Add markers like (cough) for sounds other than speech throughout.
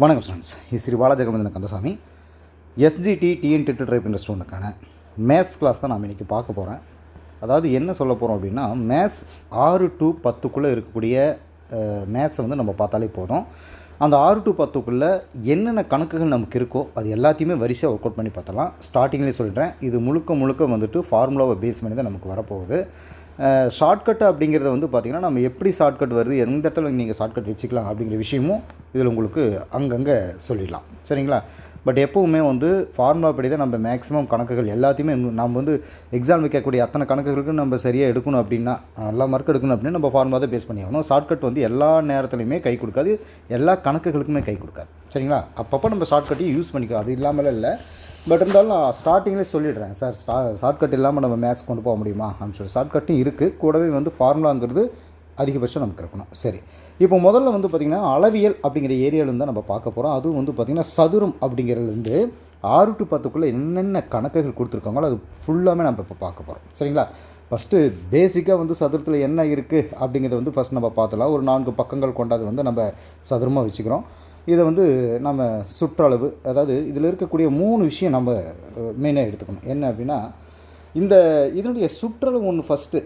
வணக்கம் ஸ்டூடெண்ட்ஸ் இது ஸ்ரீ பாலாஜகமந்தன கந்தசாமி. எஸ்ஜிடி டிஎன் டெட்டு ட்ரைப் என்ற ஸ்டூடெண்ட்டுக்கான மேத்ஸ் கிளாஸ் தான் நாம் இன்றைக்கி பார்க்க போகிறேன் அதாவது என்ன சொல்ல போகிறோம் அப்படின்னா மேத்ஸ் ஆறு டு பத்துக்குள்ளே இருக்கக்கூடிய மேத்ஸை வந்து நம்ம பார்த்தாலே போதும். அந்த ஆறு டு பத்துக்குள்ளே என்னென்ன கணக்குகள் நமக்கு இருக்கோ அது எல்லாத்தையுமே வரிசையாக ஒர்க் அவுட் பண்ணி பார்த்தலாம் ஸ்டார்டிங்லேயே சொல்கிறேன் இது முழுக்க முழுக்க வந்துட்டு ஃபார்முலாவை பேஸ் பண்ணி தான் நமக்கு வரப்போகுது. ஷார்ட்கட் அப்படிங்கிறத வந்து பார்த்திங்கன்னா நம்ம எப்படி ஷார்ட்கட் வருது எந்த இடத்துல நீங்கள் ஷார்ட்கட் வச்சுக்கலாம் அப்படிங்கிற விஷயமும் இதில் உங்களுக்கு அங்கங்கே சொல்லிடலாம். சரிங்களா? பட் எப்போவுமே வந்து ஃபார்முலா படி தான் நம்ம மேக்ஸிமம் கணக்குகள் எல்லாத்தையுமே நம்ம வந்து எக்ஸாம் வைக்கக்கூடிய அத்தனை கணக்குகளுக்கும் நம்ம சரியாக எடுக்கணும் அப்படின்னா நல்லா மார்க் எடுக்கணும் அப்படின்னா நம்ம ஃபார்முலா தான் பேஸ் பண்ணி ஆகணும். ஷார்ட்கட் வந்து எல்லா நேரத்துலையுமே கை கொடுக்காது எல்லா கணக்குகளுக்குமே கை கொடுக்காது. சரிங்களா? அப்பப்போ நம்ம ஷார்ட்கட்டையும் யூஸ் பண்ணிக்கோ அது இல்லாமல் இல்லை பட் இருந்தாலும் நான் ஸ்டார்டிங்லேயே சொல்லிடுறேன். சார் ஸ்டா ஷார்ட்கட் இல்லாமல் நம்ம மேத்ஸ் கொண்டு போக முடியுமா? அப்படின்னு சொல்லி. ஷார்ட்கட்டும் இருக்குது கூடவே வந்து ஃபார்முலாங்கிறது அதிகபட்சம் நமக்கு இருக்கணும் சரி. இப்போ முதல்ல வந்து பார்த்திங்கன்னா அளவியல் அப்படிங்கிற ஏரியாவிலேருந்து தான் நம்ம பார்க்க போகிறோம் அதுவும் வந்து பார்த்திங்கன்னா சதுரம் அப்படிங்கிறதுலேருந்து ஆறு டு பத்துக்குள்ளே என்னென்ன கணக்குகள் கொடுத்துருக்காங்களோ அது ஃபுல்லாமே நம்ம இப்போ பார்க்க போகிறோம் சரிங்களா? ஃபஸ்ட்டு பேசிக்காக வந்து சதுரத்தில் என்ன இருக்குது அப்படிங்கிறத வந்து ஃபஸ்ட் நம்ம பார்த்துலாம் ஒரு நான்கு பக்கங்கள் கொண்டாது வந்து நம்ம சதுரமாக வச்சுக்கிறோம். இதை வந்து நம்ம சுற்றளவு அதாவது இதில் இருக்கக்கூடிய மூணு விஷயம் நம்ம மெயினாக எடுத்துக்கணும். என்ன அப்படின்னா இந்த இதனுடைய சுற்றளவு ஒன்று ஃபஸ்ட்டு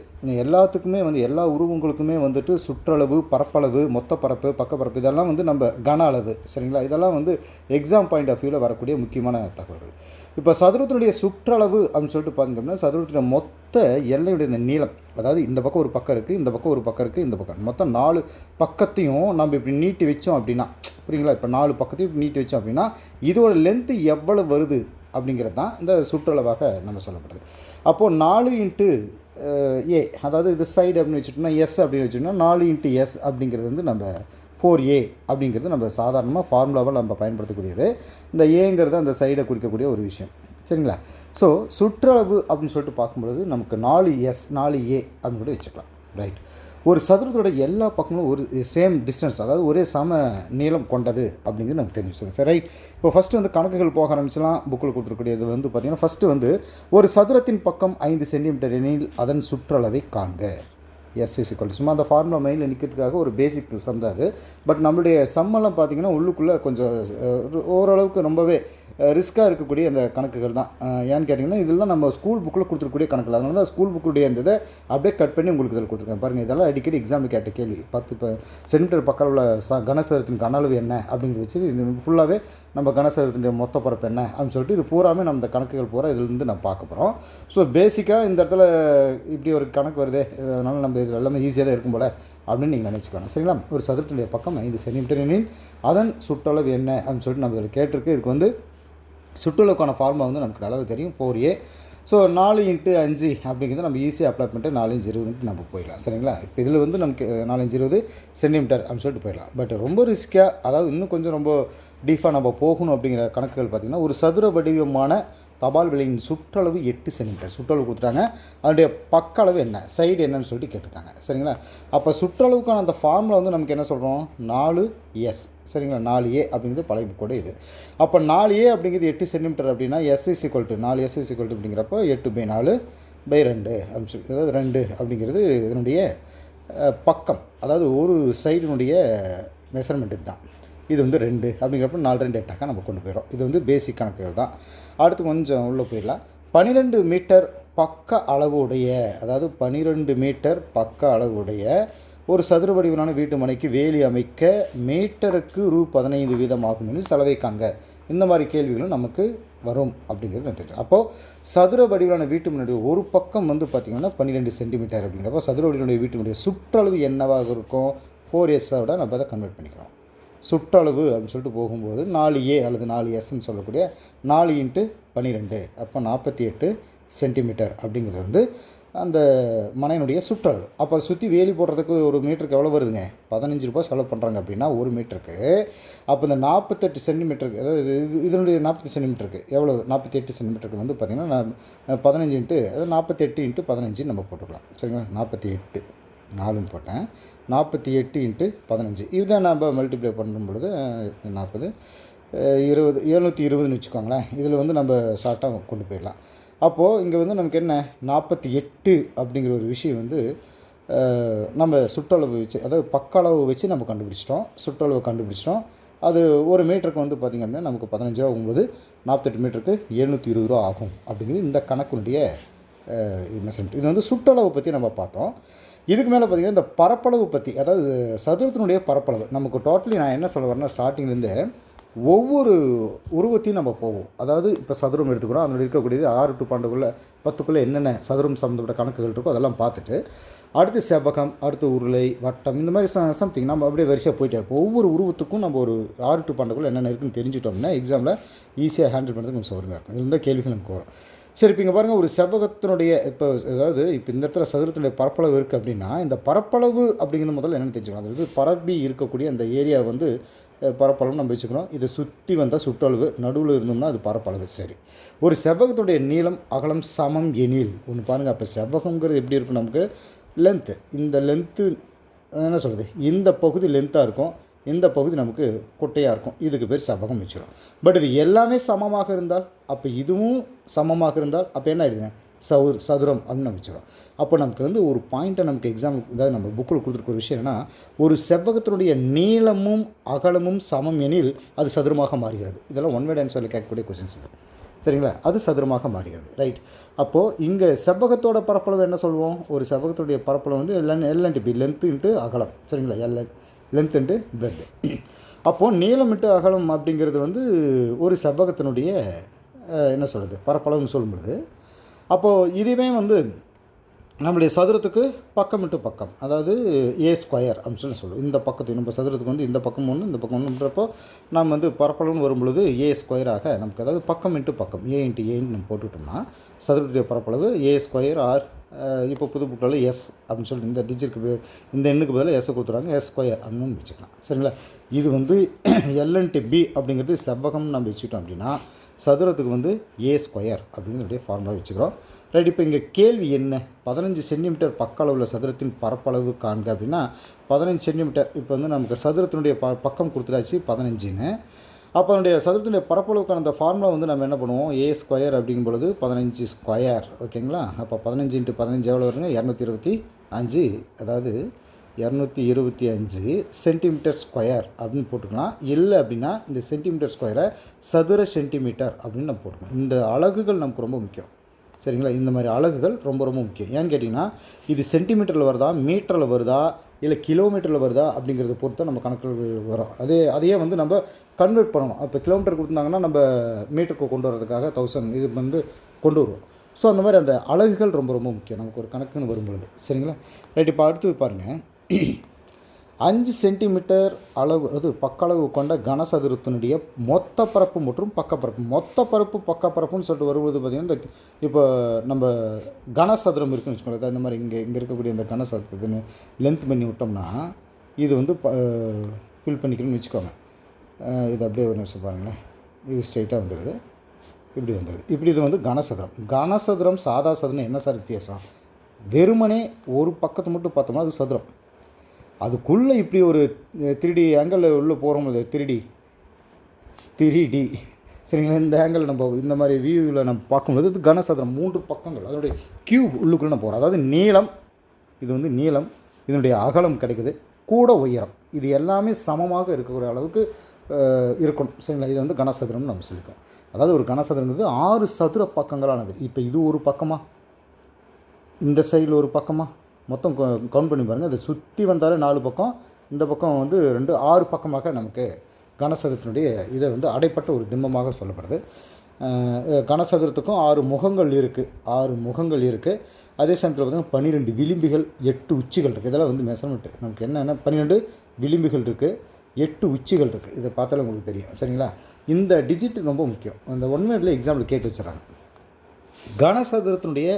எல்லாத்துக்குமே வந்து எல்லா உருவங்களுக்குமே வந்துட்டு சுற்றளவு பரப்பளவு மொத்த பரப்பு பக்கப்பரப்பு இதெல்லாம் வந்து நம்ம கன அளவு சரிங்களா? இதெல்லாம் வந்து எக்ஸாம் பாயிண்ட் ஆஃப் வியூவில் வரக்கூடிய முக்கியமான தகவல்கள். இப்போ சதுரத்தினுடைய சுற்றளவு அப்படின்னு சொல்லிட்டு பார்த்தீங்கன்னா சதுரத்தினுடைய மொத்த எல்லையுடைய நீளம் அதாவது இந்த பக்கம் ஒரு பக்கம் இருக்குது இந்த பக்கம் ஒரு பக்கம் இருக்குது இந்த பக்கம். மொத்தம் நாலு பக்கத்தையும் நம்ம இப்படி நீட்டி வச்சோம் அப்படின்னா புரியுங்களா இப்போ நாலு பக்கத்தையும் நீட்டி வச்சோம் அப்படின்னா இதோட லென்த்து எவ்வளவு வருது? அப்படிங்கிறது தான் இந்த சுற்றளவாக நம்ம சொல்லப்படுது. அப்போது நாலு இன்ட்டு ஏ அதாவது இது சைடு அப்படின்னு வச்சுட்டோம்னா எஸ் அப்படின்னு வச்சுட்டோம்னா நாலு இன்ட்டு எஸ் அப்படிங்கிறது வந்து நம்ம ஃபோர் ஏ அப்படிங்கிறது நம்ம சாதாரணமாக ஃபார்முலாவாக நம்ம பயன்படுத்தக்கூடியது. இந்த ஏங்கிறது அந்த சைடை குறிக்கக்கூடிய ஒரு விஷயம். சரிங்களா? ஸோ சுற்றளவு அப்படின்னு சொல்லிட்டு பார்க்கும்பொழுது நமக்கு நாலு எஸ் நாலு ஏ அப்படின்னு கூட வச்சுக்கலாம். ரைட் ஒரு சதுரத்தோட எல்லா பக்கமும் ஒரு சேம் டிஸ்டன்ஸ் அதாவது ஒரே சம நீளம் கொண்டது அப்படிங்கிறது நமக்கு தெரிஞ்சுச்சு. சரி ரைட் இப்போ ஃபஸ்ட்டு வந்து கணக்குகள் போக ஆரம்பிச்சலாம் புக்கில் கொடுத்துருக்கூடியது வந்து பார்த்திங்கன்னா ஃபஸ்ட்டு வந்து ஒரு சதுரத்தின் பக்கம் ஐந்து சென்டிமீட்டர் எனில் அதன் சுற்றளவை காண்க. எஸ் இஸ் இக்குவல் சும்மா அந்த ஃபார்முலா மைண்டில் நிற்கிறதுக்காக ஒரு பேசிக் சம் தான் அது. பட் நம்மளுடைய சம்மெல்லாம் பார்த்திங்கன்னா உள்ளுக்குள்ளே கொஞ்சம் ஓரளவுக்கு ரொம்பவே ரிஸ்க்காக இருக்கக்கூடிய அந்த கணக்குகள் தான். ஏன்னு கேட்டிங்கன்னா இதில் தான் நம்ம ஸ்கூல் புக்கில் கொடுத்துருக்கூடிய கணக்கில் அதனால தான் ஸ்கூல் புக்குடைய அந்த இதை அப்படியே கட் பண்ணி உங்களுக்கு இதில் கொடுத்துருக்கேன். பாருங்கள் இதெல்லாம் அடிக்கடி எக்ஸாமில் கேட்ட கேள்வி. பத்து இப்போ சென்டிமீட்டர் பக்கம் உள்ள ச கனசரத்தின் கனளவு என்ன அப்படிங்கிறது வச்சு இது ஃபுல்லாகவே நம்ம கனசரத்தினுடைய மொத்த பரப்பு என்ன அப்படின்னு சொல்லிட்டு இது பூராமே நம்ம இந்த கணக்குகள் பூரா இதிலிருந்து நம்ம பார்க்க போகிறோம் ஸோ பேசிக்காக இந்த இடத்துல இப்படி ஒரு கணக்கு வருதே அதனால் நம்ம இது எல்லாமே ஈஸியாக தான் இருக்கும் போல் அப்படின்னு நீங்கள் நினச்சிக்கணும் சரிங்களா? ஒரு சதுரத்தினுடைய பக்கம் ஐந்து சென்டிமீட்டர் எனில் அதன் சுற்றளவு என்ன அப்படின்னு சொல்லிட்டு நம்ம இதில் கேட்டிருக்கு. இதுக்கு வந்து சுற்றுலாவுக்கான ஃபார்முலா வந்து நமக்கு நல்லாவே தெரியும் ஃபோர் ஏ ஸோ நாலு இன்ட்டு அஞ்சு அப்படிங்கிறது நம்ம ஈஸியாக அப்ளை பண்ணிட்டு நாலு இன்ச்சு இருபதுன்ட்டு நம்ம போயிடலாம். சரிங்களா? இப்போ இதில் வந்து நமக்கு நாலு இருபது சென்டிமீட்டர் அப்படின்னு சொல்லிட்டு போயிடலாம். பட் ரொம்ப ரிஸ்க்காக அதாவது இன்னும் கொஞ்சம் ரொம்ப டீஃபாக நம்ம போகணும் அப்படிங்கிற கணக்குகள் பார்த்திங்கன்னா ஒரு சதுர வடிவமான தபால் விலையின் சுற்றளவு எட்டு சென்டிமீட்டர். சுற்றளவு கொடுத்துட்டாங்க. அதனுடைய பக்க அளவு என்ன? சைடு என்னன்னு சொல்லிட்டு கேட்டிருக்காங்க சரிங்களா? அப்போ சுற்றளவுக்கான அந்த ஃபார்முலா வந்து நமக்கு என்ன சொல்கிறோம் நாலு எஸ் சரிங்களா? நாலு ஏ அப்படிங்கிறது பழைய புக்கோட இது. அப்போ நாலு ஏ அப்படிங்கிறது எட்டு சென்டிமீட்டர் அப்படின்னா எஸ் இஸ் ஈக்குவல் டு நாலு எஸ் இஸ் ஈக்குவல் டு அப்படிங்கிறப்போ எட்டு பை நாலு பை ரெண்டு அப்படின்னு சொல்லி அதாவது ரெண்டு அப்படிங்கிறது இதனுடைய பக்கம். அதாவது ஒரு சைடினுடைய மெஷர்மெண்ட்டு தான் இது வந்து ரெண்டு அப்படிங்கிறப்ப நாலு ரெண்டு எட்டாக்கா நம்ம கொண்டு போயிடும் இது வந்து பேசிக் கணக்குகள் தான். அடுத்து கொஞ்சம் உள்ளே போயிடலாம். பன்னிரெண்டு மீட்டர் பக்க அளவுடைய அதாவது பன்னிரெண்டு மீட்டர் பக்க அளவுடைய ஒரு சதுர வடிவிலான வீட்டு மனைக்கு வேலி அமைக்க மீட்டருக்கு ரூ பதினைந்து வீதம் ஆகும் எனில் செலவைக்காங்க இந்த மாதிரி கேள்விகளும் நமக்கு வரும் அப்படிங்கிறது தெரியும் அப்போது சதுர வடிவிலான வீட்டு முன்னாடி ஒரு பக்கம் வந்து பார்த்திங்கன்னா பன்னிரெண்டு சென்டிமீட்டர் அப்படிங்கிறப்போ சதுர வடிவிலான வீட்டு சுற்றளவு என்னவாக இருக்கும்? ஃபோர் இயர்ஸோட நம்ம அதை கன்வெர்ட் பண்ணிக்கிறோம். சுற்றளவு அப்படின்னு சொல்லிட்டு போகும்போது நாலு ஏ அல்லது நாலு எஸ்ன்னு சொல்லக்கூடிய நாலு இன்ட்டு பன்னிரெண்டு. அப்போ நாற்பத்தி எட்டு சென்டிமீட்டர் அப்படிங்கிறது வந்து அந்த மனையினுடைய சுற்றளவு. அப்போ சுற்றி வேலி போடுறதுக்கு ஒரு மீட்டருக்கு எவ்வளோ வருதுங்க? பதினஞ்சு ரூபாய் செலவு பண்ணுறாங்க அப்படின்னா ஒரு மீட்டருக்கு அப்போ இந்த நாற்பத்தெட்டு சென்டிமீட்டருக்கு அதாவது இது இதனுடைய நாற்பத்தி சென்டிமீட்டருக்கு எவ்வளோ நாற்பத்தி எட்டு சென்டிமீட்டருக்கு வந்து பார்த்திங்கன்னா பதினஞ்சு இன்ட்டு அதாவது நாற்பத்தெட்டு இன்ட்டு பதினஞ்சு நம்ம போட்டுக்கலாம். சரிங்களா? நாற்பத்தி எட்டு. நாலுன்னு போட்டேன். நாற்பத்தி எட்டு இன்ட்டு பதினஞ்சு. இதுதான் நம்ம மல்டிப்ளை பண்ணும் பொழுது நாற்பது. இருபது எழுநூற்றி இருபதுன்னு வச்சுக்கோங்களேன். இதில் வந்து நம்ம ஷார்ட்டாக கொண்டு போயிடலாம். அப்போது இங்கே வந்து நமக்கு என்ன? நாற்பத்தி எட்டு அப்படிங்கிற ஒரு விஷயம் வந்து நம்ம சுற்றளவு வச்சு அதாவது பக்க அளவு வச்சு நம்ம கண்டுபிடிச்சிட்டோம். சுற்றளவு கண்டுபிடிச்சிட்டோம். அது ஒரு மீட்டருக்கு வந்து பார்த்திங்க அப்படின்னா நமக்கு பதினஞ்சு ரூபா ஒம்பது நாற்பத்தெட்டு மீட்டருக்கு எழுநூற்றி இருபது ரூபா ஆகும் அப்படிங்கிறது இந்த கணக்குனுடைய மெஷர்மெண்ட் இது வந்து சுற்றளவு பற்றி நம்ம பார்த்தோம். இதுக்கு மேலே பார்த்திங்கன்னா இந்த பரப்பளவு பற்றி அதாவது சதுரத்தினுடைய பரப்பளவு நமக்கு டோட்டலி நான் என்ன சொல்ல வரேன்னா ஸ்டார்டிங்லேருந்து ஒவ்வொரு உருவத்தையும் நம்ம போவோம். அதாவது இப்போ சதுரம் எடுத்துக்கிறோம் அதில் இருக்கக்கூடியது ஆறு டு பன்னெண்டுக்குள்ளே பத்துக்குள்ளே என்னென்ன சதுரம் சம்மந்தப்பட்ட கணக்குகள் இருக்கோ அதெல்லாம் பார்த்துட்டு அடுத்து செவ்வகம் அடுத்து உருளை வட்டம் இந்த மாதிரி சம்திங் நம்ம அப்படியே வரிசையாக போயிட்டே இருப்போம். ஒவ்வொரு உருவத்துக்கும் நம்ம ஒரு ஆறு டு பன்னெண்டுக்குள்ளே என்னென்ன இருக்குன்னு தெரிஞ்சுட்டோம்னா எக்ஸாமில் ஈஸியாக ஹேண்டில் பண்ணுறதுக்கு கொஞ்சம் சௌகரியமாக இருக்கும். இருந்தால் கேள்விகள் நமக்கு வரும். சரி இப்போ இங்கே பாருங்கள் ஒரு செவ்வகத்தினுடைய இப்போ அதாவது இப்போ இந்த இடத்துல சதுரத்தினுடைய பரப்பளவு இருக்குது அப்படின்னா இந்த பரப்பளவு அப்படிங்கிறது முதல்ல என்னென்னு தெரிஞ்சுக்கணும். அதாவது பரப்பி இருக்கக்கூடிய அந்த ஏரியா வந்து பரப்பளவு நம்ம வச்சுக்கிறோம் இதை சுற்றி வந்தால் சுற்றளவு நடுவில் இருந்தோம்னா அது பரப்பளவு. சரி. ஒரு செவ்வகத்துடைய நீளம் அகலம் சமம் எனில் ஒன்று பாருங்கள் அப்போ செவ்வகங்கிறது எப்படி இருக்கும் நமக்கு? லென்த்து இந்த லென்த்து என்ன சொல்கிறது இந்த பகுதி லென்த்தாக இருக்கும். இந்த பகுதி நமக்கு குட்டையாக இருக்கும். இதுக்கு பேர் செவ்வகம் வச்சிடும் பட் இது எல்லாமே சமமாக இருந்தால் அப்போ இதுவும் சமமாக இருந்தால் அப்போ என்ன ஆயிடுதுங்க? சவுர் சதுரம் அப்படின்னு நம்ம வச்சிடும் அப்போ நமக்கு வந்து ஒரு பாயிண்ட்டை நமக்கு எக்ஸாம் அதாவது நம்ம புக்கில் கொடுத்துருக்க ஒரு விஷயம் என்னன்னா ஒரு செவ்வகத்தினுடைய நீளமும் அகலமும் சமம் எனில் அது சதுரமாக மாறுகிறது. இதெல்லாம் ஒன் வேர்ட் ஆன்சரில் கேட்கக்கூடிய கொஸ்டின்ஸ் இது. சரிங்களா? அது சதுரமாக மாறுகிறது. ரைட் அப்போது இங்கே செவ்வகத்தோட பரப்பளவு என்ன சொல்லுவோம் ஒரு செவ்வகத்துடைய பரப்பளவு வந்து எல் எல்என்டி லென்த்து இன்ட்டு அகலம். சரிங்களா? எல் லென்த் அண்டு பிரெட் அப்போது நீளமிட்டு அகலம் அப்படிங்கிறது வந்து ஒரு செவ்வகத்தினுடைய என்ன சொல்கிறது பரப்பளவுன்னு சொல்லும்பொழுது. அப்போது இதுவே வந்து நம்மளுடைய சதுரத்துக்கு பக்கம் விட்டு பக்கம். அதாவது ஏ ஸ்கொயர் அப்படின்னு சொல்லி சொல்லுவோம். இந்த பக்கத்து நம்ம சதுரத்துக்கு வந்து இந்த பக்கம் ஒன்று இந்த பக்கம் ஒன்றுன்றப்போ நம்ம வந்து பரப்பளவுன்னு வரும்பொழுது ஏ ஸ்கொயராக நமக்கு அதாவது பக்கம் இன்ட்டு பக்கம் ஏ இன்ட்டு ஏன்னு நம்ம போட்டுவிட்டோம்னா சதுரத்துடைய பரப்பளவு ஏ ஸ்கொயர் ஆர் இப்போ புது புக்கில் எஸ் அப்படின்னு சொல்லி இந்த டிஜிட்டுக்கு இந்த எண்ணுக்கு பதிலாக எஸ்ஸை கொடுத்துறாங்க எஸ் ஸ்கொயர் அப்படின்னு வச்சுக்கலாம். சரிங்களா? இது வந்து (clears throat) எல்என்டி பி அப்படிங்கிறது செவ்வகம்னு நம்ம வச்சுக்கிட்டோம் அப்படின்னா சதுரத்துக்கு வந்து ஏ ஸ்கொயர் அப்படிங்கிறதுடைய ஃபார்முலா வச்சுக்கிறோம். ரைட். இப்போ இங்கே கேள்வி என்ன? பதினஞ்சு சென்டிமீட்டர் பக்க அளவில் சதுரத்தின் பரப்பளவு காண்க அப்படின்னா பதினஞ்சு சென்டிமீட்டர் இப்போ வந்து நமக்கு சதுரத்தினுடைய ப பக்கம் கொடுத்துட்டாச்சு பதினஞ்சுன்னு. அப்போ அதனுடைய சதுரத்தினுடைய பரப்பளவுக்கான அந்த ஃபார்முலா வந்து நம்ம என்ன பண்ணுவோம்? ஏ ஸ்கொயர் அப்படிங்கும் பொழுது பதினஞ்சு ஸ்கொயர் ஓகேங்களா அப்போ பதினஞ்சு இன்ட்டு பதினஞ்சு எவ்வளோ வருங்க? இரநூத்தி இருபத்தி அஞ்சு. அதாவது இரநூத்தி இருபத்தி அஞ்சு சென்டிமீட்டர் ஸ்கொயர் அப்படின்னு போட்டுக்கலாம். இல்லை அப்படின்னா இந்த சென்டிமீட்டர் ஸ்கொயரை சதுர சென்டிமீட்டர் அப்படின்னு நம்ம போட்டுக்கலாம். இந்த அலகுகள் நமக்கு ரொம்ப முக்கியம். சரிங்களா? இந்த மாதிரி அலகுகள் ரொம்ப ரொம்ப முக்கியம். ஏன்னு கேட்டிங்கன்னா இது சென்டிமீட்டரில் வருதா மீட்டரில் வருதா இல்லை கிலோமீட்டரில் வருதா அப்படிங்கிறத பொறுத்து தான் நம்ம கணக்குகள் வரும். அதே அதையே வந்து நம்ம கன்வெர்ட் பண்ணணும். அப்போ கிலோமீட்டர் கொடுத்தாங்கன்னா நம்ம மீட்டருக்கு கொண்டு வரதுக்காக தௌசண்ட் இது வந்து கொண்டு வருவோம். ஸோ அந்த மாதிரி அந்த அலகுகள் ரொம்ப ரொம்ப முக்கியம். நமக்கு ஒரு கணக்குன்னு வரும்பொழுது. சரிங்களா? ரைட் இப்போ அடுத்து பாருங்கள் அஞ்சு சென்டிமீட்டர் அளவு அது பக்களவு கொண்ட கனசதுரத்தினுடைய மொத்த பரப்பு மற்றும் பக்கப்பரப்பு மொத்த பரப்பு பக்கப்பரப்புன்னு சொல்லிட்டு வருவது பார்த்திங்கன்னா இந்த இப்போ நம்ம கனசதுரம் இருக்குன்னு வச்சுக்கோங்களேன். அதாவது இந்த மாதிரி இங்கே இங்கே இருக்கக்கூடிய இந்த கனசதுரத்துன்னு லென்த் பண்ணி விட்டோம்னா இது வந்து ப ஃபில் பண்ணிக்கணும்னு வச்சுக்கோங்க. இது அப்படியே ஒரு நிமிஷம் பாருங்களேன். இது ஸ்ட்ரைட்டாக வந்துடுது இப்படி வந்துடுது இப்படி இது வந்து கனசதுரம். கனசதுரம் சாதா சதுரம் என்ன சார் வித்தியாசம்? வெறுமனே ஒரு பக்கத்தை மட்டும் பார்த்தோம்னா அது சதுரம். அதுக்குள்ளே இப்படி ஒரு த்ரீடி ஆங்கிளில் உள்ளே போகிறோம்ல த்ரீ த்ரீடி சரிங்களா? இந்த ஆங்கிள் நம்ம இந்த மாதிரி வியூவில் நம்ம பார்க்கும்போது இது கனசதுரம் மூன்று பக்கங்கள். அதனுடைய கியூப் உள்ளுக்குள்ளே நம்ம போகிறோம் அதாவது நீளம் இது வந்து நீளம் இதனுடைய அகலம் கிடைக்குது. கூட உயரம். இது எல்லாமே சமமாக இருக்கக்கூடிய அளவுக்கு இருக்கணும். சரிங்களா? இது வந்து கனசதுரம்னு நம்ம சொல்லிக்கோம் அதாவது ஒரு கனசதுரங்கிறது ஆறு சதுர பக்கங்களானது. இப்போ இது ஒரு பக்கமாக இந்த சைடில் ஒரு பக்கமாக மொத்தம் கவுண்ட் பண்ணி பாருங்கள் அதை சுற்றி வந்தாலே நாலு பக்கம். இந்த பக்கம் வந்து ரெண்டு ஆறு பக்கமாக நமக்கு கனசதுரத்தினுடைய இதை வந்து அடைப்பட்ட ஒரு திம்பமாக சொல்லப்படுது. கனசதுரத்துக்கும் ஆறு முகங்கள் இருக்குது ஆறு முகங்கள் இருக்குது அதே சமயத்தில் பார்த்தீங்கன்னா பன்னிரெண்டு விளிம்புகள் எட்டு உச்சிகள் இருக்குது இதெல்லாம் வந்து மெஷர்மெண்ட்டு நமக்கு என்னென்ன? பன்னிரெண்டு விளிம்புகள் இருக்குது எட்டு உச்சிகள் இருக்குது இதை பார்த்தாலே உங்களுக்கு தெரியும். சரிங்களா? இந்த டிஜிட் ரொம்ப முக்கியம். அந்த ஒன் மினிட்ல எக்ஸாம்பிள் கேட்டு வச்சுறாங்க கனசதுரத்தினுடைய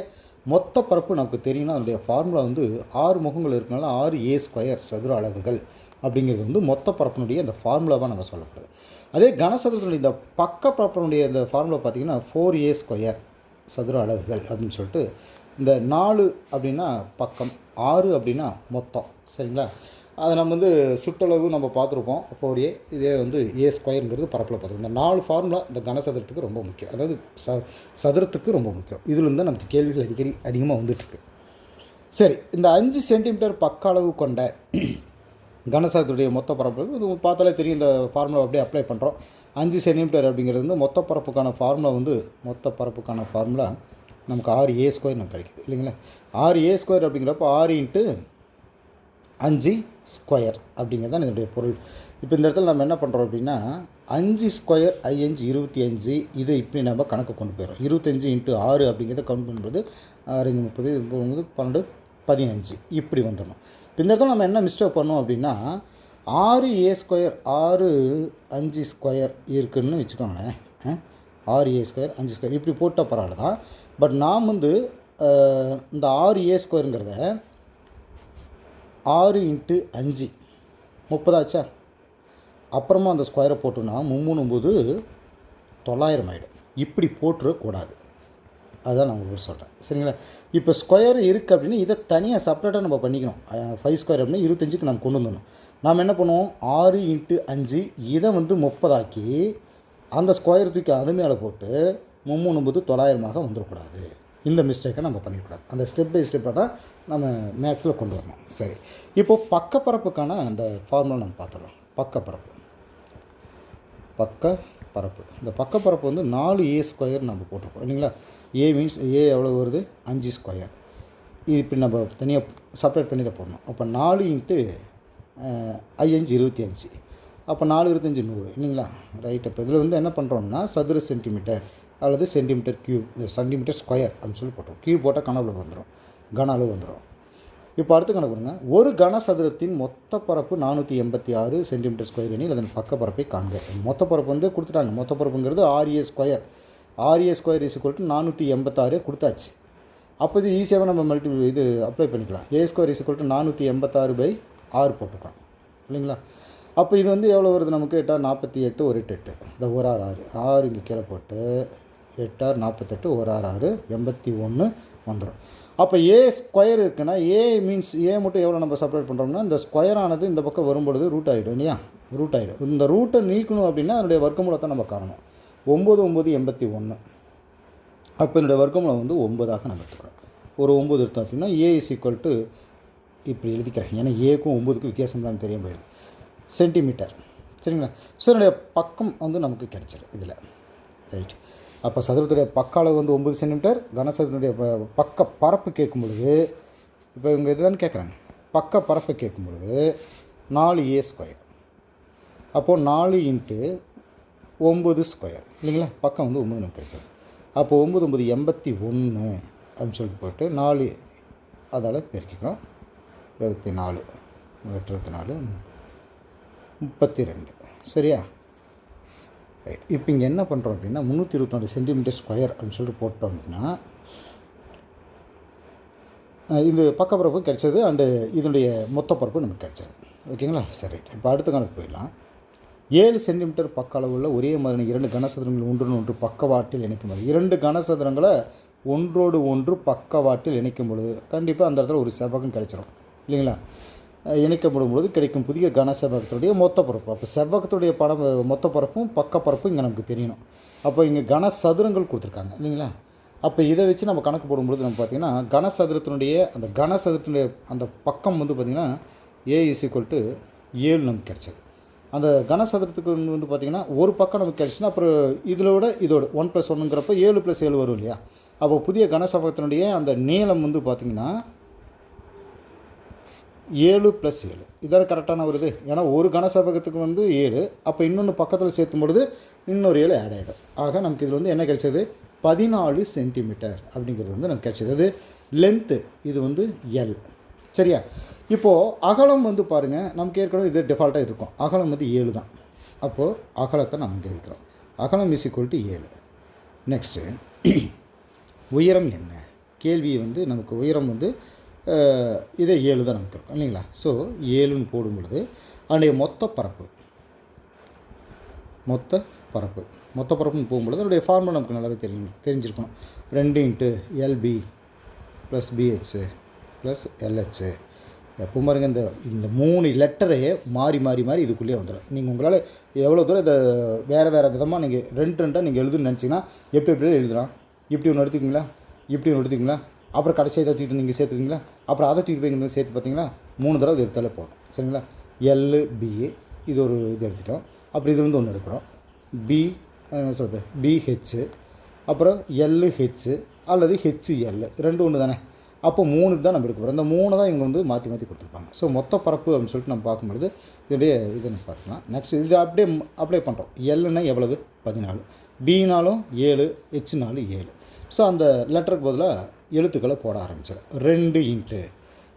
மொத்த பரப்பு நமக்கு தெரியும்னா அதனுடைய ஃபார்முலா வந்து ஆறு முகங்கள் இருக்கனால ஆறு ஏ ஸ்கொயர் சதுர அலகுகள் அப்படிங்கிறது வந்து மொத்த பரப்பினுடைய அந்த ஃபார்முலாவாக நம்ம சொல்லக்கூடாது அதே கனசதுரத்தினுடைய இந்த பக்க பரப்பினுடைய இந்த ஃபார்முலா பார்த்திங்கன்னா ஃபோர் ஏ ஸ்கொயர் சதுர அலகுகள் அப்படின்னு சொல்லிட்டு இந்த நாலு அப்படின்னா பக்கம் ஆறு அப்படின்னா மொத்தம். சரிங்களா? அதை நம்ம வந்து சுற்றளவு நம்ம பார்த்துருப்போம். ஃபோர் ஏ இதே வந்து ஏ ஸ்கொயருங்கிறது பரப்பில் பார்த்துருக்கோம் இந்த நாலு ஃபார்முலா இந்த கனசதுரத்துக்கு ரொம்ப முக்கியம். அதாவது ச சதுரத்துக்கு ரொம்ப முக்கியம். இதுலேருந்து தான் நமக்கு கேள்விகள் அடிக்கடி அதிகமாக வந்துட்டுருக்கு. சரி இந்த அஞ்சு சென்டிமீட்டர் பக்க அளவு கொண்ட கனசதுரத்துடைய மொத்த பரப்பு இது பார்த்தாலே தெரியும் இந்த ஃபார்முலா அப்படியே அப்ளை பண்ணுறோம் அஞ்சு சென்டிமீட்டர் அப்படிங்கிறது வந்து மொத்த பரப்புக்கான ஃபார்முலா வந்து மொத்த பரப்புக்கான ஃபார்முலா நமக்கு ஆறு ஏ ஸ்கொயர் நமக்கு கிடைக்குது. இல்லைங்களா? ஆறு ஏ ஸ்கொயர் அப்படிங்கிறப்போ ஆறு இன்ட்டு அஞ்சு ஸ்கொயர் அப்படிங்கிறது தான் இதனுடைய பொருள். இப்போ இந்த இடத்துல நம்ம என்ன பண்ணுறோம் அப்படின்னா அஞ்சு ஸ்கொயர் ஐஞ்சு இருபத்தி அஞ்சு இதை இப்படி நம்ம கணக்கு கொண்டு போயிடும் இருபத்தஞ்சு இன்ட்டு ஆறு அப்படிங்கிறத கவுண்ட் பண்ணும்போது ஆறு முப்பது ஒன்பது பன்னெண்டு பதினஞ்சு இப்படி வந்துடணும். இப்போ இந்த இடத்துல நம்ம என்ன மிஸ்டேக் பண்ணோம் அப்படின்னா ஆறு ஏ ஸ்கொயர் ஆறு அஞ்சு ஸ்கொயர் இருக்குன்னு வச்சுக்கோங்களேன். ஆ? ஆறு ஏ ஸ்கொயர் அஞ்சு ஸ்கொயர் இப்படி போட்டால் பரவாயில்ல தான் பட் நாம் வந்து இந்த ஆறு ஏ ஸ்கொயருங்கிறத ஆறு இன்ட்டு அஞ்சு. முப்பதாச்சா அப்புறமா அந்த ஸ்கொயரை போட்டோன்னா மும்மூணும்போது தொள்ளாயிரம் ஆகிடும் இப்படி போட்டுறக்கூடாது. அதுதான் நான் உங்களுக்கு சொல்கிறேன் சரிங்களா? இப்போ ஸ்கொயர் இருக்குது அப்படின்னா இதை தனியாக செப்பரேட்டாக நம்ம பண்ணிக்கணும். ஃபைவ் ஸ்கொயர் அப்படின்னா இருபத்தஞ்சுக்கு நம்ம கொண்டு வந்துடணும். நாம் என்ன பண்ணுவோம்? ஆறு இன்ட்டு அஞ்சு. இதை வந்து முப்பதாக்கி அந்த ஸ்கொயர் தூக்கி அது மேலே போட்டு மும்மூணும்போது தொள்ளாயிரமாக வந்துடக்கூடாது. இந்த மிஸ்டேக்கை நம்ம பண்ணிக்கூடாது. அந்த ஸ்டெப் பை ஸ்டெப்பை தான் நம்ம மேத்ஸில் கொண்டு வரணும். சரி. இப்போது பக்கப்பரப்புக்கான அந்த ஃபார்முலா நம்ம பார்த்துடலாம். பக்கப்பரப்பு. பக்க பரப்பு இந்த பக்கப்பரப்பு வந்து நாலு ஏ ஸ்கொயர் நம்ம போட்டிருக்கோம். இல்லைங்களா? ஏ மீன்ஸ் ஏ எவ்வளோ வருது? அஞ்சு ஸ்கொயர் இது இப்படி நம்ம தனியாக செப்பரேட் பண்ணி தான் போடணும். அப்போ நாலு இன்ட்டு ஐயஞ்சு இருபத்தி அஞ்சு. அப்போ நாலு இருபத்தஞ்சி நூறு. இல்லைங்களா? ரைட் அப்போ இதில் வந்து என்ன பண்ணுறோம்னா சதுர சென்டிமீட்டர் அல்லது சென்டிமீட்டர் கியூப் சென்டிமீட்டர் ஸ்கொயர் அப்படின்னு சொல்லி போட்டோம் கியூப் போட்டால் கனவுல வந்துடும் கன அளவு வந்துடும் இப்போ அடுத்து கணக்கு பண்ணுங்க ஒரு கனசதுரத்தின் மொத்த பரப்பு நானூற்றி எண்பத்தி ஆறு சென்டிமீட்டர் ஸ்கொயர் எனில் அதன் பக்க பரப்பை காண்க. மொத்த பரப்பு வந்து கொடுத்துட்டாங்க. மொத்த பரப்புங்கிறது RA square RA square is to நானூற்றி எண்பத்தாறு கொடுத்தாச்சு. அப்போ இது ஈஸியாக நம்ம மல்டி இது அப்ளை பண்ணிக்கலாம். ஏ ஸ்கொயர் இஸ் டு நானூற்றி எண்பத்தாறு பை ஆறு போட்டுக்கலாம். இல்லைங்களா? அப்போ இது வந்து எவ்வளோ வருது நமக்கு? எட்டா நாற்பத்தி எட்டு ஒரு எட்டு எட்டு. இந்த ஒரு ஆறு ஆறு ஆறு இங்கே கீழே போட்டு எட்டார் நாற்பத்தெட்டு ஒரு ஆறு ஆறு எண்பத்தி ஒன்று வந்துடும் அப்போ ஏ ஸ்கொயர் இருக்குன்னா ஏ மீன்ஸ் ஏ மட்டும் எவ்வளோ நம்ம செப்பரேட் பண்ணுறோம்னா இந்த ஸ்கொயரானது இந்த பக்கம் வரும்பொழுது ரூட் ஆகிடும் இல்லையா? ரூட் ஆகிடும் இந்த ரூட்டை நீக்கணும் அப்படின்னா அதனுடைய வர்க்கமூலத்தை நம்ம காரணம் ஒம்பது ஒம்பது எண்பத்தி ஒன்று. அப்போ என்னுடைய வர்க்கமூலம் வந்து ஒம்பதாக நம்ம எடுத்துக்கிறோம். ஒரு ஒம்பது எடுத்தோம் அப்படின்னா ஏ இஸ் ஈக்குவல் டு இப்படி எழுதிக்கிறேன். ஏன்னா ஏக்கும் ஒம்பதுக்கும் வித்தியாசம் தான் தெரியும் போயிடுது. சென்டிமீட்டர் சரிங்களா? ஸோ என்னுடைய பக்கம் வந்து நமக்கு கிடச்சிடும் இதில். ரைட் அப்போ சதுரத்துடைய பக்க அளவு வந்து ஒம்பது சென்டிமீட்டர் கனசதுரத்துடைய பக்க பரப்பு கேட்கும் பொழுது இப்போ இவங்க இதுதான் கேட்குறாங்க பக்க பரப்பு கேட்கும் பொழுது நாலு ஏ ஸ்கொயர் அப்போது நாலு இன்ட்டு ஒம்பது ஸ்கொயர் இல்லைங்களா? பக்கம் வந்து ஒம்பது நமக்கு கிடைச்சது. அப்போ ஒம்பது ஒம்பது எண்பத்தி ஒன்று அப்படின்னு சொல்லிட்டு போட்டு நாலு அதால் பெருக்கிக்கிறோம். இருபத்தி நாலு இருபத்தி நாலு முப்பத்தி ரெண்டு. சரியா? ரைட் இப்போ இங்கே என்ன பண்ணுறோம் அப்படின்னா முந்நூற்றி இருபத்தி சென்டிமீட்டர் ஸ்கொயர் அப்படின்னு சொல்லிட்டு போட்டோம் அப்படின்னா இந்த பக்கப்பரப்பு கிடைச்சது அண்டு இதனுடைய மொத்த பரப்பு நமக்கு கிடைச்சது. ஓகேங்களா சரி இப்போ அடுத்த கணக்கு போயிடலாம். ஏழு சென்டிமீட்டர் பக்க அளவுள்ள ஒரே மாதிரியான இரண்டு கனசதுரங்கள் ஒன்றுடன் ஒன்று பக்கவாட்டில் இணைக்கும் போது இரண்டு கனசதுரங்களை ஒன்றோடு ஒன்று பக்கவாட்டில் இணைக்கும் பொழுது கண்டிப்பாக அந்த இடத்துல ஒரு செவ்வகம் கிடைச்சிரும். இல்லைங்களா? இணைக்கப்படும் பொழுது கிடைக்கும் புதிய கன செவ்வகத்துடைய மொத்த பரப்பு அப்போ செவ்வகத்துடைய படம் மொத்த பரப்பும் பக்க பரப்பும் இங்கே நமக்கு தெரியணும். அப்போ இங்கே கன சதுரங்கள் கொடுத்துருக்காங்க இல்லைங்களா? அப்போ இதை வச்சு நம்ம கணக்கு போடும்பொழுது நம்ம பார்த்திங்கன்னா கனசதுரத்தினுடைய அந்த கனசதுரத்தினுடைய அந்த பக்கம் வந்து பார்த்திங்கன்னா ஏ இஸ் ஈக்குவல் டு ஏழு நமக்கு கிடச்சது. அந்த கனசதுரத்துக்கு வந்து பார்த்திங்கன்னா ஒரு பக்கம் நமக்கு கிடச்சுன்னா அப்புறம் இதில் விட இதோட ஒன் ப்ளஸ் ஒன்றுங்கிறப்ப ஏழு ப்ளஸ் ஏழு வரும் இல்லையா? அப்போ புதிய கனசதுரத்தினுடைய அந்த நீளம் வந்து பார்த்திங்கன்னா ஏழு ப்ளஸ் ஏழு. இதான கரெக்டான வருது ஏன்னா ஒரு கனசபகத்துக்கு வந்து ஏழு அப்போ இன்னொன்று பக்கத்தில் சேர்த்தும் பொழுது இன்னொரு ஏழு ஆட் ஆகிடும் ஆக நமக்கு இதில் வந்து என்ன கிடைச்சது? பதினாலு சென்டிமீட்டர் அப்படிங்கிறது வந்து நமக்கு கிடைச்சது. அது லென்த்து இது வந்து எல் சரியா? இப்போது அகலம் வந்து பாருங்கள் நமக்கு ஏற்கனவே இது டிஃபால்ட்டாக இருக்கும். அகலம் வந்து ஏழு தான். அப்போது அகலத்தை நம்ம கிடைக்கிறோம் அகலம் இஸ் ஈக்குவல் டு ஏழு. நெக்ஸ்ட்டு உயரம் என்ன? கேள்வி வந்து நமக்கு உயரம் வந்து இதே ஏழு தான் நமக்கு இருக்கும் இல்லைங்களா? ஸோ ஏழுன்னு போடும் பொழுது அதனுடைய மொத்த பரப்பு மொத்த பரப்பு மொத்த பரப்புன்னு போகும்பொழுது அதனுடைய ஃபார்முலா நமக்கு நல்லாவே தெரியும் தெரிஞ்சிருக்கணும். ரெண்டு into LB plus BH plus LH எப்போ பாருங்க இந்த இந்த மூணு லெட்டரையே மாறி மாறி மாறி இதுக்குள்ளேயே வந்துடும். நீங்கள் உங்களால் எவ்வளோ தூரம் இதை வேறு வேறு விதமாக நீங்கள் ரெண்டு ரெண்டாக நீங்கள் எழுதுன்னு நினச்சிங்கன்னா எப்படி எப்படி எழுதலாம்? இப்படி ஒன்று எடுத்துக்கிங்களா இப்படி ஒன்று எடுத்துக்கிங்களா அப்புறம் கடைசியாக இதை தூக்கிட்டு நீங்கள் சேர்த்துக்கிங்களா அப்புறம் அதை தூக்கி போய் இங்கே சேர்த்து பார்த்தீங்களா மூணு தடவை இது எடுத்தாலே போதும். சரிங்களா? எல்லு பிஏ இது ஒரு இது எடுத்துட்டோம். அப்புறம் இது வந்து ஒன்று எடுக்கிறோம். பி சொல்கிறது பிஹெச்சு அப்புறம் எல்லு ஹெச்சு அல்லது ஹெச்சு எல் ரெண்டு ஒன்று தானே? அப்போ மூணு தான் நம்ம எடுக்க போகிறோம் இந்த மூணு தான் இவங்க வந்து மாற்றி மாற்றி கொடுத்துருப்பாங்க. ஸோ மொத்த பரப்பு அப்படின்னு சொல்லிட்டு நம்ம பார்க்கும்பொழுது இதோடைய இது நம்ம பார்க்கலாம். நெக்ஸ்ட் இது அப்படியே அப்ளை பண்ணுறோம் எல்லுன்னா எவ்வளவு? பதினாலு. பினாலும் ஏழு ஹெச்னாலும் ஏழு. ஸோ அந்த லெட்டருக்கு பதிலாக எழுத்துக்களை போட ஆரம்பிச்சிடும். ரெண்டு இன்ட்டு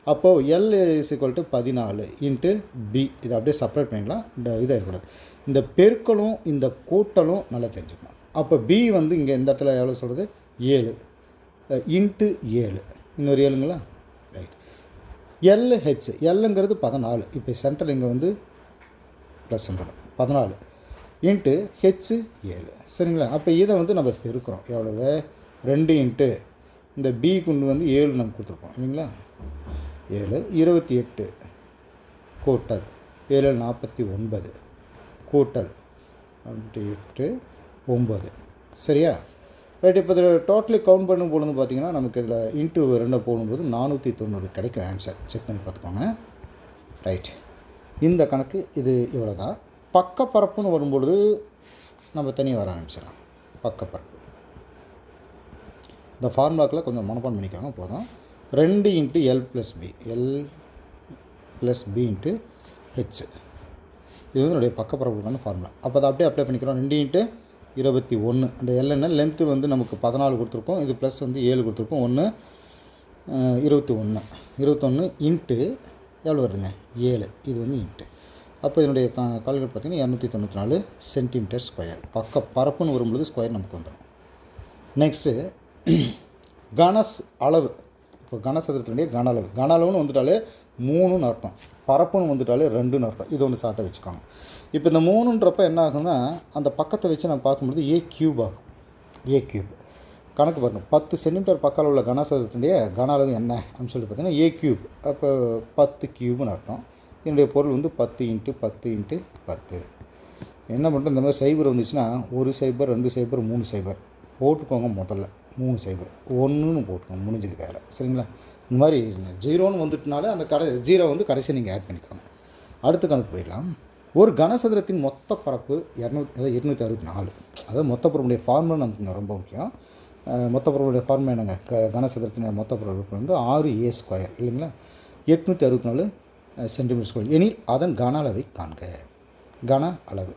அப்போது எல் இஸ் ஈக்குவல் டு பதினாலு. இன்ட்டு பி இதை அப்படியே செப்பரேட் பண்ணிக்கலாம் இந்த இதாக இருக்கக்கூடாது. இந்த பெருக்கலும் இந்த கூட்டலும் நல்லா தெரிஞ்சுக்கணும். அப்போ பி வந்து இங்கே இந்த இடத்துல எவ்வளோ சொல்கிறது ஏழு. இன்ட்டு ஏழு. இன்னொரு ஏழுங்களா? ரைட் எல்ஹெச் எல்லுங்கிறது பதினாலு. இப்போ சென்ட்ரல் இங்கே வந்து ப்ளஸ் வந்துடும். பதினாலு. இன்ட்டு ஹெச் ஏழு. சரிங்களா? அப்போ இதை வந்து நம்ம பெருக்கிறோம். எவ்வளவு? ரெண்டு இன்ட்டு இந்த பி கொண்டு வந்து ஏழு நம்ம கொடுத்துருப்போம் இல்லைங்களா? ஏழு இருபத்தி எட்டு. கூட்டல் ஏழு நாற்பத்தி ஒன்பது. கூட்டல் அப்படி எட்டு ஒம்பது சரியா? ரைட் இப்போ இதில் டோட்டலி கவுண்ட் பண்ணும் பொழுது பார்த்தீங்கன்னா நமக்கு இதில் இன்ட்டு ரெண்டை போடும்போது நானூற்றி தொண்ணூறு கிடைக்கும் ஆன்சர் செக் பண்ணி பார்த்துக்கோங்க. ரைட் இந்த கணக்கு இது இவ்வளோ தான் பக்கப்பரப்புன்னு வரும்பொழுது நம்ம தனியாக வர ஆரம்பிச்சிடலாம். பக்கப்பரப்பு இந்த ஃபார்முலாக்கில் கொஞ்சம் மனப்பான் பண்ணிக்கோங்க போதும். ரெண்டு into L plus B L plus B into H இது வந்து என்னுடைய பக்கப்பரப்புக்கான ஃபார்முலா. அப்போ அதை அப்படியே அப்ளை பண்ணிக்கிறோம். ரெண்டு இன்ட்டு இருபத்தி ஒன்று அந்த எல்என்ன லென்த்து வந்து நமக்கு பதினாலு கொடுத்துருக்கோம் இது ப்ளஸ் வந்து ஏழு கொடுத்துருக்கோம் ஒன்று இருபத்தி ஒன்று இருபத்தொன்று இன்ட்டு எவ்வளோ வருதுங்க? ஏழு. இது வந்து இன்ட்டு. அப்போ இதனுடைய கால்கள் பார்த்தீங்கன்னா இரநூத்தி தொண்ணூற்றி நாலு சென்டிமீட்டர் ஸ்கொயர் பக்க பரப்புன்னு வரும்பொழுது ஸ்கொயர் நமக்கு வந்துடும் நெக்ஸ்ட்டு கனஸ் அளவு. இப்போ கனசதுரத்தினுடைய கன அளவு. கன அளவுன்னு வந்துட்டாலே மூணுன்னு அர்த்தம். பரப்புன்னு வந்துட்டாலே ரெண்டுன்னு அர்த்தம். இது ஒன்று சாட்டை வச்சுக்கோங்க. இப்போ இந்த மூணுன்றப்ப என்ன ஆகும்னா அந்த பக்கத்தை வச்சு நம்ம பார்க்கும்போது ஏ கியூப் ஆகும். ஏ கியூப் கணக்கு பாருங்கள் பத்து சென்டிமீட்டர் பக்கம் உள்ள கனசதுரத்தினுடைய கன அளவு என்ன? அப்படின்னு சொல்லி பார்த்தீங்கன்னா ஏ கியூப் அப்போ பத்து கியூப்னு அர்த்தம். என்னுடைய பொருள் வந்து பத்து இன்ட்டு பத்து இன்ட்டு பத்து. என்ன பண்ணுறோம் இந்த மாதிரி சைபர் வந்துச்சுன்னா ஒரு சைபர் ரெண்டு சைபர் மூணு சைபர். போட்டுக்கோங்க முதல்ல. மூணு சைபர் ஒன்றுன்னு போட்டுக்கோங்க முடிஞ்சது வேலை சரிங்களா? இந்த மாதிரி ஜீரோன்னு வந்துட்டுனாலே அந்த கடை ஜீரோ வந்து கடைசியாக நீங்கள் ஆட் பண்ணிக்கோங்க. அடுத்த கணக்கு போயிடலாம். ஒரு கனசதுரத்தின் மொத்த பரப்பு இரநூத்தி அதாவது எட்நூற்றி அறுபத்தி நாலு. அதாவது மொத்த பரப்புடைய ஃபார்முலா நமக்கு ரொம்ப முக்கியம். மொத்த பரப்புடைய ஃபார்முலா என்னங்க? க கனசதுரத்தின் மொத்த பரப்பு வந்து ஆறு ஏ ஸ்கொயர் இல்லைங்களா? எட்நூற்றி அறுபத்தி நாலு சென்டிமீட்டர் ஸ்கொயர் எனில் அதன் கன அளவை காண்க. கன அளவு.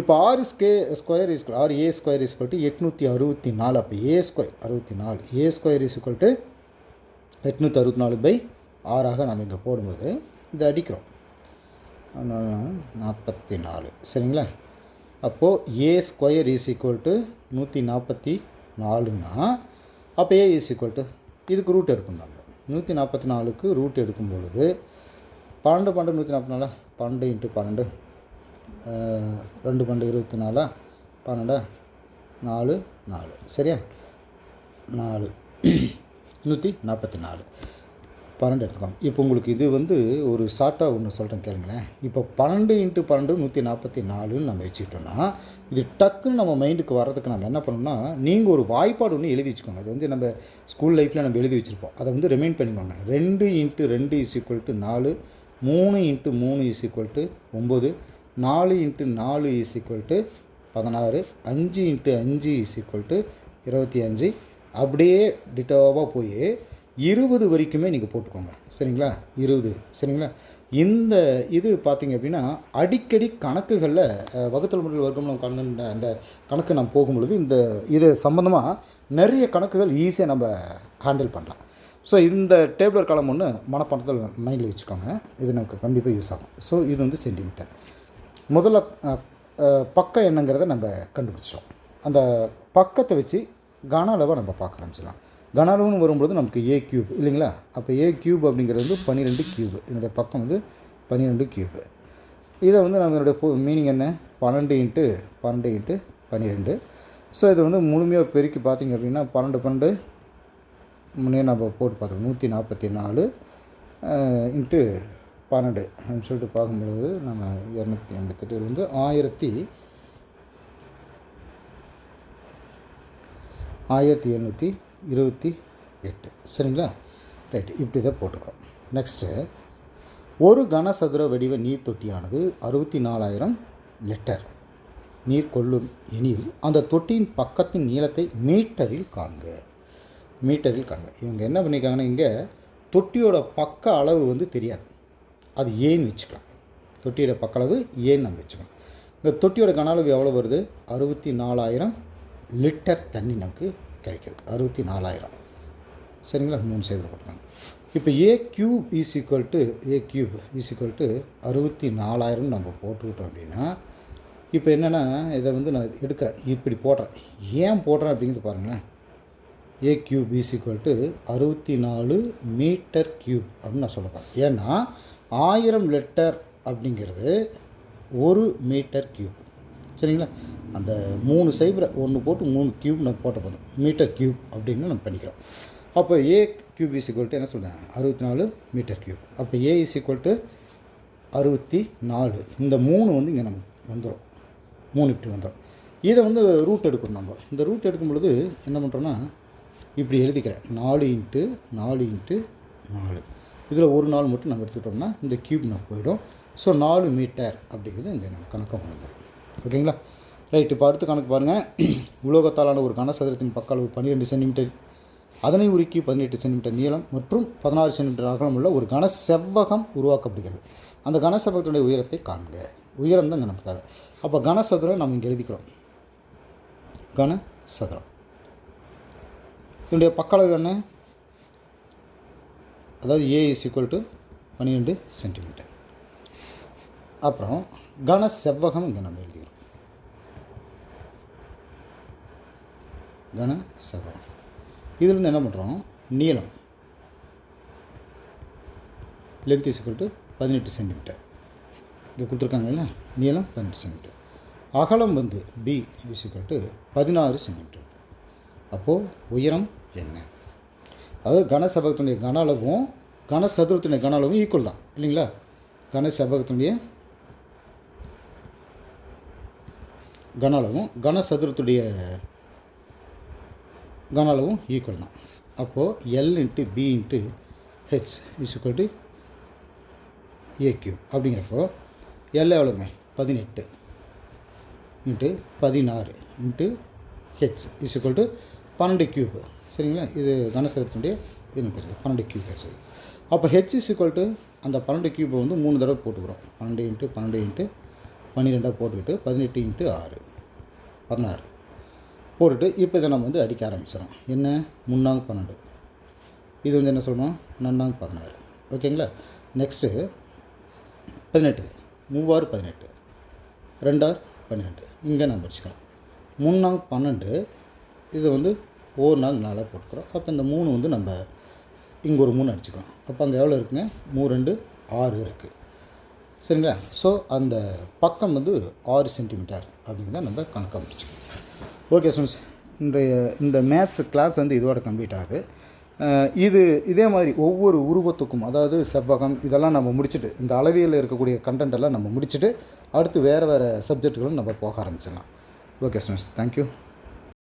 இப்போ ஆர் ஸ்கே square is R A square is to எட்நூற்றி அறுபத்தி நாலு. அப்போ ஏ ஸ்கொயர் அறுபத்தி நாலு. ஏ ஸ்கொயர் இஸ் டு எட்நூற்றி அறுபத்தி நாலு பை ஆறாக நம்ம இங்கே போடும்போது இதை அடிக்கிறோம். நாற்பத்தி நாலு. சரிங்களா? அப்போது A square is equal to நூற்றி நாற்பத்தி நாலுன்னா அப்போ ஏ இஸ் ஈக்குவல் டு இதுக்கு ரூட் எடுக்கணும் நம்ம நூற்றி நாற்பத்தி நாலுக்கு ரூட் எடுக்கும் பொழுது பன்னெண்டு பன்னெண்டு நூற்றி நாற்பத்தி நாலு? பன்னெண்டு இன்ட்டு பன்னெண்டு. ரெண்டு பன்னெண்டு இருபத்தி நாலா? பன்னெண்டா? நாலு நாலு. சரியா? நாலு. நூற்றி நாற்பத்தி நாலு. பன்னெண்டு எடுத்துக்கோங்க. இப்போ உங்களுக்கு இது வந்து ஒரு ஷார்ட்டாக ஒன்று சொல்கிறேன் கேளுங்களேன். இப்போ பன்னெண்டு இன்ட்டு பன்னெண்டு நூற்றி நாற்பத்தி நாலுன்னு நம்ம வச்சுக்கிட்டோம்னா இது டக்குன்னு நம்ம மைண்டுக்கு வர்றதுக்கு நம்ம என்ன பண்ணணும்னா நீங்கள் ஒரு வாய்ப்பாடு ஒன்று எழுதி வச்சுக்கோங்க. அது வந்து நம்ம ஸ்கூல் லைஃப்பில் நம்ம எழுதி வச்சுருப்போம். அதை வந்து ரிமைண்ட் பண்ணிக்கோங்க. ரெண்டு இன்ட்டு ரெண்டு இஸ் ஈக்குவல் டு நாலு மூணு இன்ட்டு மூணு இஸ் ஈக்குவல் டு ஒம்பது நாலு இன்ட்டு நாலு இஸ் ஈக்குவல் டு பதினாறு அஞ்சு இன்ட்டு அஞ்சு இஸ் ஈக்குவல் டு இருபத்தி அஞ்சு. அப்படியே டிட்டோவாக போய் இருபது வரைக்குமே நீங்கள் போட்டுக்கோங்க. சரிங்களா? இருபது. சரிங்களா? இந்த இது பார்த்தீங்க அப்படின்னா அடிக்கடி கணக்குகளில் வகுத்தல் முறையில் வர்க்கம்லாம் கணக்கு அந்த கணக்கு நம்ம போகும்பொழுது இந்த இது சம்மந்தமாக நிறைய கணக்குகள் ஈஸியாக நம்ம ஹேண்டில் பண்ணலாம். ஸோ இந்த டேபிளர் காலம் ஒன்று மனப்பாடத்தில் மைண்டில் வச்சுக்கோங்க. இது நமக்கு கண்டிப்பாக யூஸ் ஆகும். ஸோ இது வந்து சென்டிமீட்டர் முதல்ல பக்கம் என்னங்கிறத நம்ம கண்டுபிடிச்சோம் அந்த பக்கத்தை வச்சு கன அளவை நம்ம பார்க்க ஆரம்பிச்சிடலாம். கன அளவுன்னு வரும்பொழுது நமக்கு ஏ கியூப் இல்லைங்களா? அப்போ ஏ கியூப் அப்படிங்கிறது வந்து பன்னிரெண்டு கியூப் என்னுடைய பக்கம் வந்து பன்னிரெண்டு கியூப் இதை வந்து நம்மளுடைய மீனிங் என்ன? பன்னெண்டு இன்ட்டு பன்னெண்டு இன்ட்டு பன்னிரெண்டு. ஸோ இதை வந்து முழுமையாக பெருக்கி பார்த்தீங்க அப்படின்னா பன்னெண்டு பன்னெண்டு முன்னே நம்ம போட்டு பார்த்தோம். நூற்றி நாற்பத்தி நாலு இன்ட்டு பன்னெண்டு அப்படின்னு சொல்லிட்டு பார்க்கும்பொழுது நம்ம இரநூத்தி எண்பத்தெட்டு வந்து ஆயிரத்தி ஆயிரத்தி எண்ணூற்றி இருபத்தி எட்டு. சரிங்களா? ரைட் இப்படி தான் போட்டுக்கிறோம். நெக்ஸ்ட்டு ஒரு கனசதுர வடிவ நீர் தொட்டியானது அறுபத்தி நாலாயிரம் லிட்டர் நீர் கொள்ளும் எனில் அந்த தொட்டியின் பக்கத்தின் நீளத்தை மீட்டரில் காண்க. மீட்டரில் காண்க. இவங்க என்ன பண்ணியிருக்காங்கன்னா இங்கே தொட்டியோட பக்க அளவு வந்து தெரியாது. அது ஏன் வச்சுக்கலாம்? தொட்டியோட பக்களவு ஏன் நம்ம வச்சுக்கலாம் இந்த தொட்டியோட கனளவு எவ்வளோ வருது? அறுபத்தி நாலாயிரம் லிட்டர் தண்ணி நமக்கு கிடைக்குது. அறுபத்தி நாலாயிரம் சரிங்களா? மூணு சைடில் போட்டுருக்காங்க இப்போ A cube is equal to A cube is equal to அறுபத்தி நாலாயிரம் நம்ம போட்டுக்கிட்டோம் அப்படின்னா இப்போ என்னென்னா இதை வந்து நான் எடுக்கிறேன். இப்படி போடுறேன். ஏன் போடுறேன் அப்படிங்கிறது பாருங்களேன். A cube is equal to அறுபத்தி நாலு மீட்டர் கியூப் அப்படின்னு நான் சொல்லப்போகிறேன் ஏன்னா ஆயிரம் லிட்டர் அப்படிங்கிறது ஒரு மீட்டர் கியூப் சரிங்களா? அந்த மூணு சைபரை ஒன்று போட்டு மூணு கியூப் நம்ம போட்ட போதும். மீட்டர் கியூப் அப்படின்னு நம்ம பண்ணிக்கிறோம். அப்போ A cube is equal to என்ன சொல்கிறேன் அறுபத்தி நாலு மீட்டர் கியூப் அப்போ ஏ இஸ் ஈக்குவல் டு அறுபத்தி நாலு இந்த மூணு வந்து இங்கே நமக்கு வந்துடும் மூணு இப்படி வந்துடும் இதை வந்து ரூட் எடுக்கணும் நம்ம. இந்த ரூட் எடுக்கும் பொழுது என்ன பண்ணுறோன்னா இப்படி எழுதிக்கிறேன். நாலு இன்ட்டு நாலு இன்ட்டு நாலு. இதில் ஒரு நாள் மட்டும் நம்ம எடுத்துக்கிட்டோம்னா இந்த கியூப் நம்ம போயிடும். ஸோ நாலு மீட்டர் அப்படிங்கிறது இங்கே நம்ம கணக்காக வந்துடும் ஓகேங்களா ரைட் இப்போ அடுத்து கணக்கு பாருங்கள் (clears throat) உலோகத்தாலான ஒரு கனசதுரத்தின் பக்க அளவு பன்னிரெண்டு சென்டிமீட்டர் அதனை உருக்கி பதினெட்டு சென்டிமீட்டர் நீளம் மற்றும் பதினாறு சென்டிமீட்டர் அகலம் உள்ள ஒரு கன செவ்வகம் உருவாக்கப்படுகிறது. அந்த கனசெவ்வகத்தினுடைய உயரத்தை காண்க. உயரம் தான் நமக்கு தேவை. அப்போ கனசதுரம் நம்ம இங்கே எழுதிக்கிறோம். கன சதுரம். இதனுடைய பக்க அளவு என்ன? அதாவது ஏ இஸ் ஈக்குவல் டு பன்னிரெண்டு சென்டிமீட்டர் அப்புறம் கன செவ்வகம் இங்கே நம்ம எழுதிக்கிறோம். கன செவ்வகம். இதில் என்ன பண்ணுறோம் நீளம். லென்த் இஸ் ஈக்குவல் டு பதினெட்டு சென்டிமீட்டர் இங்கே கொடுத்துருக்காங்கல்ல? நீளம் பதினெட்டு சென்டிமீட்டர் அகலம் வந்து பி இஸ் ஈக்குவல் டு பதினாறு சென்டிமீட்டர் அப்போது உயரம் என்ன? அதாவது கனசபகத்தினுடைய கன அளவும் கனசதுரத்தினுடைய கன அளவும் ஈக்குவல் தான். இல்லைங்களா? கனசபகத்தினுடைய கன அளவும் கனசதுரத்துடைய கன அளவும் ஈக்குவல் தான். அப்போது L into B into H is equal to A அப்படிங்கிறப்போ எல் எவ்வளோங்க பதினெட்டு இன்ட்டு பதினாறு into H is equal to பன்னெண்டு கியூப் சரிங்களா? இது கனசரத்தினுடைய இது கிடைச்சது பன்னெண்டு கியூப் கிடைச்சது அப்போ ஹெச் இஸ் ஈக்குவல் டு அந்த பன்னெண்டு கியூப்பை வந்து மூணு தடவை போட்டுக்கிறோம். பன்னெண்டு இன்ட்டு பன்னெண்டு இன்ட்டு பன்னிரெண்டாக போட்டுக்கிட்டு பதினெட்டு இன்ட்டு ஆறு. பதினாறு. போட்டுட்டு இப்போ இதை நம்ம வந்து அடிக்க ஆரம்பிச்சிடறோம். என்ன? முன்னாங்க பன்னெண்டு. இது வந்து என்ன சொல்லணும் நன்னாங்க பதினாறு. ஓகேங்களா? நெக்ஸ்ட்டு பதினெட்டு. மூவாறு பதினெட்டு. ரெண்டாறு பன்னிரெண்டு. இங்கே நம்ம வச்சுக்கலாம். மூணாங்க பன்னெண்டு இது வந்து ஒரு நாள் நாளாக போட்டுக்கிறோம். அப்போ இந்த மூணு வந்து நம்ம இங்கே ஒரு மூணு அடிச்சுக்கிறோம். அப்போ அங்கே எவ்வளோ இருக்குங்க? மூணு ரெண்டு ஆறு இருக்குது சரிங்களா? ஸோ அந்த பக்கம் வந்து ஆறு சென்டிமீட்டர் அப்படிங்கிறத நம்ம கணக்காக முடிச்சுக்கணும் ஓகே ஸ்டூடெண்ட்ஸ் இன்றைய இந்த மேத்ஸ் கிளாஸ் வந்து இதோட கம்ப்ளீட் ஆகுது. இது இதே மாதிரி ஒவ்வொரு உருவத்துக்கும் அதாவது செவ்வகம் இதெல்லாம் நம்ம முடிச்சுட்டு இந்த அளவியலில் இருக்கக்கூடிய கண்டென்ட் எல்லாம் நம்ம முடிச்சுட்டு அடுத்து வேறு வேறு சப்ஜெக்ட்டுகளும் நம்ம போக ஆரம்பிச்சிடலாம். Okay students thank you